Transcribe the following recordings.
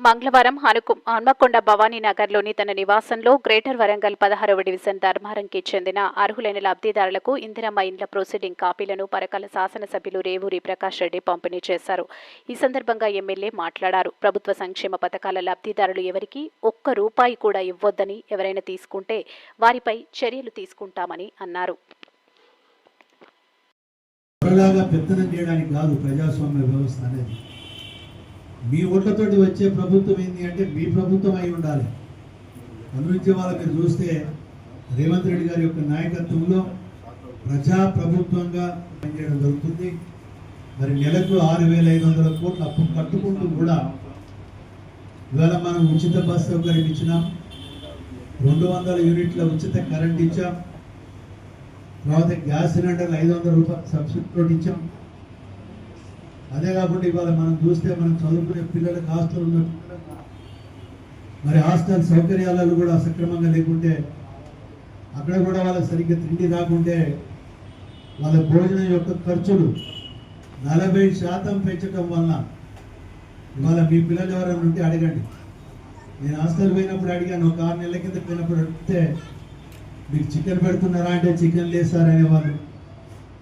మంగళవారం హనుకు హన్మకొండ భవానీ నగర్లోని తన నివాసంలో గ్రేటర్ వరంగల్ పదహారవ డివిజన్ ధర్మారంకి చెందిన అర్హులైన లబ్ధిదారులకు ఇందిరమ్మ ఇండ్ల ప్రొసీడింగ్ కాపీలను పరకాల శాసనసభ్యులు రేవూరి ప్రకాష్ రెడ్డి పంపిణీ చేశారు. ఈ సందర్భంగా ఎమ్మెల్యే మాట్లాడారు. ప్రభుత్వ సంక్షేమ పథకాల లబ్ధిదారులు ఎవరికి ఒక్క రూపాయి కూడా ఇవ్వొద్దని ఎవరైనా తీసుకుంటే వారిపై చర్యలు తీసుకుంటామని అన్నారు. చేయడానికి కాదు ప్రజాస్వామ్య వ్యవస్థ అనేది. మీ ఓట్లతోటి వచ్చే ప్రభుత్వం ఏంటి అంటే మీ ప్రభుత్వం అయి ఉండాలి. అందునుంచి వాళ్ళు మీరు చూస్తే రేవంత్ రెడ్డి గారి యొక్క నాయకత్వంలో ప్రజా ప్రభుత్వంగా పనిచేయడం జరుగుతుంది. మరి నెలకు ఆరు వేల ఐదు వందల కోట్లు అప్పు కట్టుకుంటూ కూడా ఇవాళ మనం ఉచిత బస్ సౌకర్యం ఇచ్చినాం. రెండు వందల యూనిట్ల ఉచిత కరెంట్ ఇచ్చాం. తర్వాత గ్యాస్ సిలిండర్లు ఐదు వందల రూపాయలు సబ్సిడీ ఇచ్చాం. అదే కాకుండా ఇవాళ మనం చూస్తే మనం చదువుకునే పిల్లలకు హాస్టల్ ఉన్న మరి హాస్టల్ సౌకర్యాలలో కూడా సక్రమంగా లేకుంటే అక్కడ కూడా వాళ్ళకి సరిగ్గా తిండి రాకుంటే వాళ్ళ భోజనం యొక్క ఖర్చులు నలభై శాతం పెంచడం వలన ఇవాళ మీ పిల్లలు ఎవరైనా ఉంటే అడగండి. నేను హాస్టల్ పోయినప్పుడు అడిగాను ఒక ఆరు నెలల కింద పోయినప్పుడు అడిగితే మీకు చికెన్ పెడుతున్నారా అంటే చికెన్ లేదు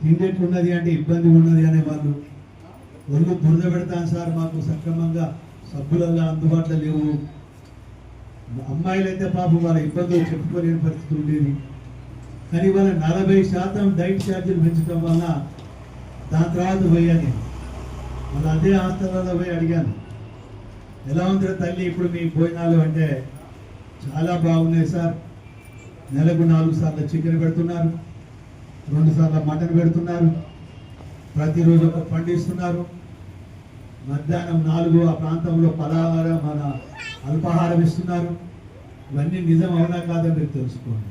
తిండి ఎట్లున్నది అంటే ఇబ్బంది ఉన్నది అనేవాళ్ళు. ఒళ్ళు బురద పెడతాను సార్ మాకు సక్రమంగా సబ్బులలో అందుబాటులో లేవు. అమ్మాయిలైతే పాపం వాళ్ళ ఇబ్బందులు చెప్పుకోలేని పరిస్థితి ఉండేది. కానీ వాళ్ళ నలభై శాతం డైట్ ఛార్జీలు పెంచడం వల్ల దాని తర్వాత పోయాను మళ్ళీ అదే హాస్టల్లో పోయి అడిగాను. ఎలా ఉందిరా తల్లి ఇప్పుడు మీ భోజనాలు అంటే? చాలా బాగున్నాయి సార్. నెలకు నాలుగు సార్లు చికెన్ పెడుతున్నారు రెండు సార్లు మటన్ పెడుతున్నారు ప్రతిరోజు ఒక పండిస్తున్నారు మధ్యాహ్నం నాలుగు ఆ ప్రాంతంలో పలహారం మన అల్పాహారం ఇస్తున్నారు. ఇవన్నీ నిజం అవునా కాదని మీరు తెలుసుకోండి.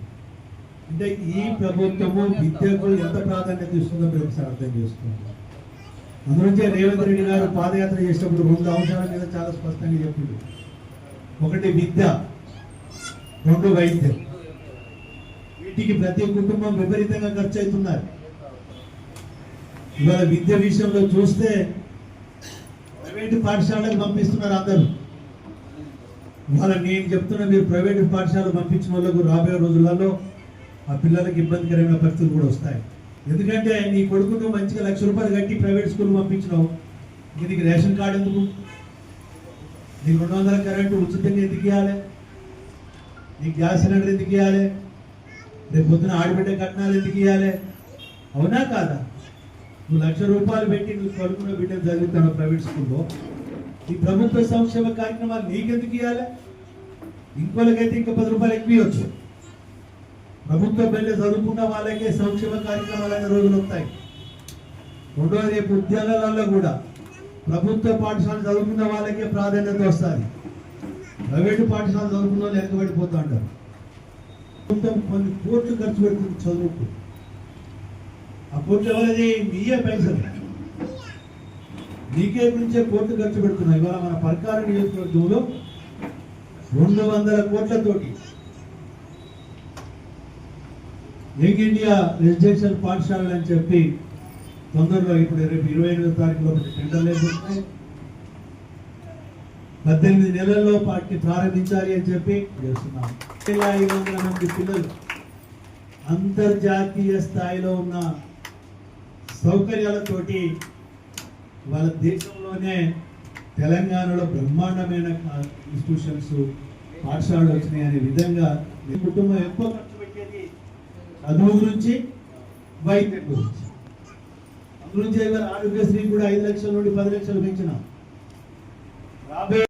అంటే ఈ ప్రభుత్వము విద్యకు ఎంత ప్రాధాన్యత ఇస్తుందో మీరు ఒకసారి అర్థం చేసుకోండి. అందునుంచే రేవంత్ రెడ్డి గారు పాదయాత్ర చేసినప్పుడు రెండు అంశాల మీద చాలా స్పష్టంగా చెప్పిండు ఒకటి విద్య రెండు వైద్యం. వీటికి ప్రతి కుటుంబం విపరీతంగా ఖర్చు అవుతున్నారు. ఇవాళ విద్య విషయంలో చూస్తే ప్రైవేట్ పాఠశాలకు పంపిస్తున్నారు అందరూ. వాళ్ళ నేను చెప్తున్నా మీరు ప్రైవేట్ పాఠశాలకు పంపించిన వాళ్ళకు రాబోయే రోజులలో ఆ పిల్లలకి ఇబ్బందికరమైన పరిస్థితులు కూడా వస్తాయి. ఎందుకంటే నీ కొడుకును మంచిగా లక్ష రూపాయలు కట్టి ప్రైవేట్ స్కూల్ పంపించినావు. దీనికి నీకు రేషన్ కార్డు ఎందుకు? నీకు రెండు వందల కరెంటు ఉచితంగా ఎందుకు ఇవ్వాలి? నీకు గ్యాస్ సిలిండర్ ఎందుకు ఇవ్వాలి? రేపు పొద్దున ఆడబిడ్డ కట్నాలు ఎందుకు ఇవ్వాలి? అవునా కాదా? నువ్వు లక్ష రూపాయలు పెట్టి నువ్వు కొడుకున్న బిడ్డను చదువుతాను ప్రైవేట్ స్కూల్లో. ఈ ప్రభుత్వ సంక్షేమ కార్యక్రమాలు నీకెందుకు ఇవ్వాలి ఇంకోళ్ళకైతే ఇంకా పది రూపాయలు ఎక్కువ ఇవ్వచ్చు. ప్రభుత్వ బిడ్డ చదువుకున్న వాళ్ళకే సంక్షేమ కార్యక్రమాలు అనే రోజులు వస్తాయి. రెండో రేపు ఉద్యానాలలో కూడా ప్రభుత్వ పాఠశాల చదువుకున్న వాళ్ళకే ప్రాధాన్యత వస్తుంది. ప్రైవేటు పాఠశాల చదువుకున్న వాళ్ళు వెనకబడిపోతూ ఉంటారు. ప్రభుత్వం కొన్ని కోట్లు ఖర్చు పెడుతుంది చదువుకు. ఆ కోట్లు ఎవరది? మీయే పైసలు నీకే నుంచే కోర్టు ఖర్చు పెడుతున్నాయి. ఇవాళ మన పర్కార నియోజకవర్గంలో రెండు వందల కోట్లతోటి యంగ్ ఇండియా రెసిడెన్షియల్ పాఠశాలలు అని చెప్పి తొందరలో ఇప్పుడు రేపు ఇరవై ఎనిమిదో తారీఖులో ఒకటి టెండర్లు అయిపోతున్నాయి పద్దెనిమిది నెలల్లో పార్టీ ప్రారంభించాలి అని చెప్పి చేస్తున్నాం. ఐదు వందల మంది పిల్లలు అంతర్జాతీయ స్థాయిలో ఉన్న సౌకర్యాలతోటి వాళ్ళ దేశంలోనే తెలంగాణలో బ్రహ్మాండమైన ఇన్స్టిట్యూషన్స్ పాఠశాలలు వచ్చినాయి అనే విధంగా కుటుంబం ఎక్కువ ఖర్చు పెట్టేది చదువు గురించి వైద్యం గురించి. అందులో ఆరోగ్యశ్రీ కూడా ఐదు లక్షల నుండి పది లక్షలు పెంచినాం. రాబోయే